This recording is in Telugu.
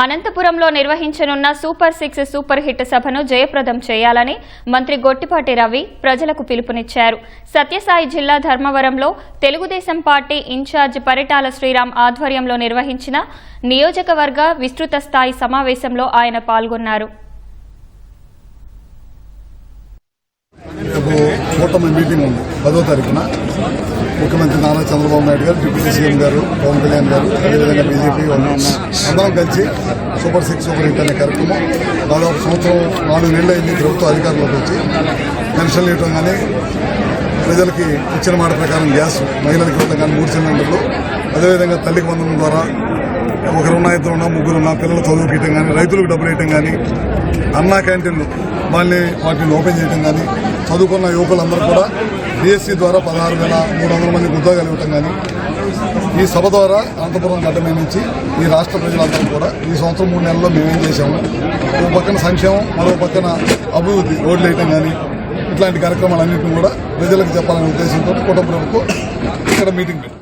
అనంతపురంలో నిర్వహించనున్న సూపర్ సిక్స్ సూపర్ హిట్ సభను జయప్రదం చేయాలని మంత్రి గొట్టిపాటి రవి ప్రజలకు పిలుపునిచ్చారు. సత్యసాయి జిల్లా ధర్మవరంలో తెలుగుదేశం పార్టీ ఇన్ఛార్జ్ పరిటాల శ్రీరామ్ ఆధ్వర్యంలో నిర్వహించిన నియోజకవర్గ విస్తృత స్థాయి సమావేశంలో ఆయన పాల్గొన్నారు. కూటమి మీటింగ్ ఉంది. పదో తారీఖున. ముఖ్యమంత్రి నారా చంద్రబాబు నాయుడు గారు డిప్యూటీ సీఎం గారు పవన్ కళ్యాణ్ గారు అదేవిధంగా బీజేపీ అందరం కలిసి సూపర్ సిక్స్ సూపర్ హిట్ అనే కార్యక్రమం దాదాపు సంవత్సరం నాలుగు నెలలు అయింది ప్రభుత్వ అధికారంలోకి వచ్చి. పెన్షన్లు ఇవ్వడం కానీ ప్రజలకి ఇచ్చిన మాట ప్రకారం గ్యాస్ మహిళలకు ఇవ్వడం కానీ మూడు సిలిండర్లు. అదేవిధంగా తల్లికి వందనం ద్వారా ఒకరున్నా ఇద్దరున్నా ముగ్గురున్నా పిల్లలు చదువుకి ఇవ్వడం కానీ రైతులకు డబ్బులు ఇవ్వడం కానీ అన్నా క్యాంటీన్లు వాళ్ళని వాటిని ఓపెన్ చేయడం కానీ చదువుకున్న యువకులందరూ కూడా డిఎస్సి ద్వారా పదహారు వేల మూడు వందల మందికి ఉద్యోగాలు ఇవ్వటం కానీ ఈ సభ ద్వారా అనంతపురం గడ్డ మీద నుంచి ఈ రాష్ట్ర ప్రజలందరూ కూడా ఈ సంవత్సరం మూడు నెలల్లో మేమేం చేశాము? ఒక పక్కన సంక్షేమం మరో పక్కన అభివృద్ధి రోడ్లు వేయటం కానీ ఇట్లాంటి కార్యక్రమాలన్నింటినీ కూడా ప్రజలకు చెప్పాలనే ఉద్దేశంతో కుటుంబ ప్రభుత్వం ఇక్కడ మీటింగ్ పెట్టింది.